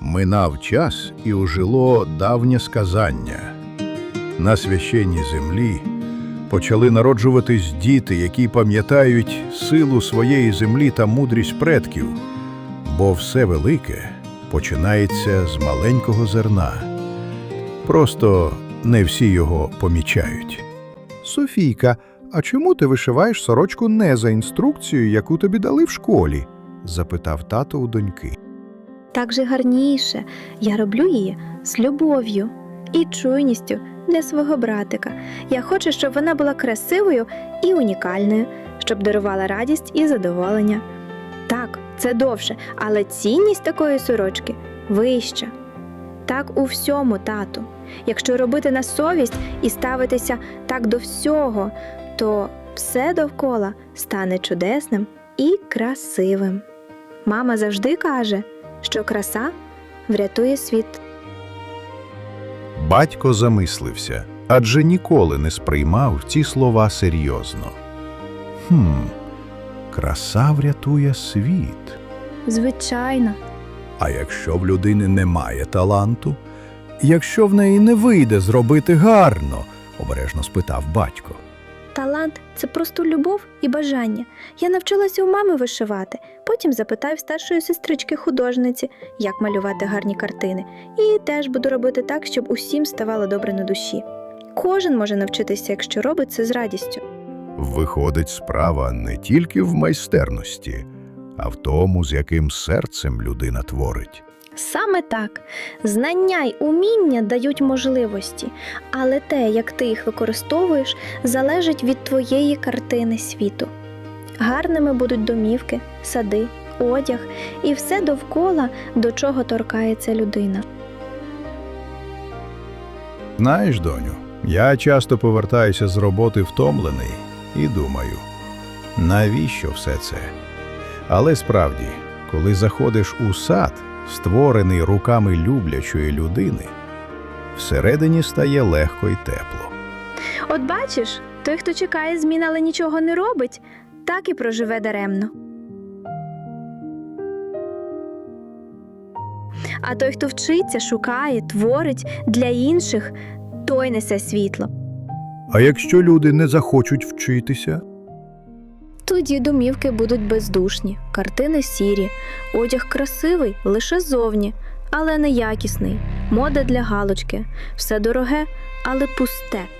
Минав час і ужило давнє сказання. На священній землі почали народжуватись діти, які пам'ятають силу своєї землі та мудрість предків, бо все велике починається з маленького зерна. Просто не всі його помічають. Софійка, а чому ти вишиваєш сорочку не за інструкцією, яку тобі дали в школі? запитав тато у доньки. Так же гарніше. Я роблю її з любов'ю і чуйністю для свого братика. Я хочу, щоб вона була красивою і унікальною, щоб дарувала радість і задоволення. Так, це довше, але цінність такої сорочки вища. Так у всьому, тату. Якщо робити на совість і ставитися так до всього, то все довкола стане чудесним і красивим. Мама завжди каже, що краса врятує світ. Батько замислився, адже ніколи не сприймав ці слова серйозно. Хм, краса врятує світ. Звичайно, А якщо в людини немає таланту? Якщо в неї не вийде зробити гарно? обережно спитав батько. Талант це просто любов і бажання. Я навчилася у мами вишивати, потім запитаю старшої сестрички художниці, як малювати гарні картини, і теж буду робити так, щоб усім ставало добре на душі. Кожен може навчитися, якщо робить це з радістю. Виходить, справа не тільки в майстерності, а в тому, з яким серцем людина творить. Саме так, знання й уміння дають можливості, але те, як ти їх використовуєш, залежить від твоєї картини світу. Гарними будуть домівки, сади, одяг і все довкола, до чого торкається людина. Знаєш, доню, я часто повертаюся з роботи втомлений і думаю, навіщо все це? Але справді, коли заходиш у сад, створений руками люблячої людини, всередині стає легко і тепло. От бачиш, той, хто чекає змін, але нічого не робить, так і проживе даремно. А той, хто вчиться, шукає, творить для інших, той несе світло. А якщо люди не захочуть вчитися? Тоді домівки будуть бездушні, картини сірі, одяг красивий лише зовні, але неякісний, мода для галочки, все дороге, але пусте.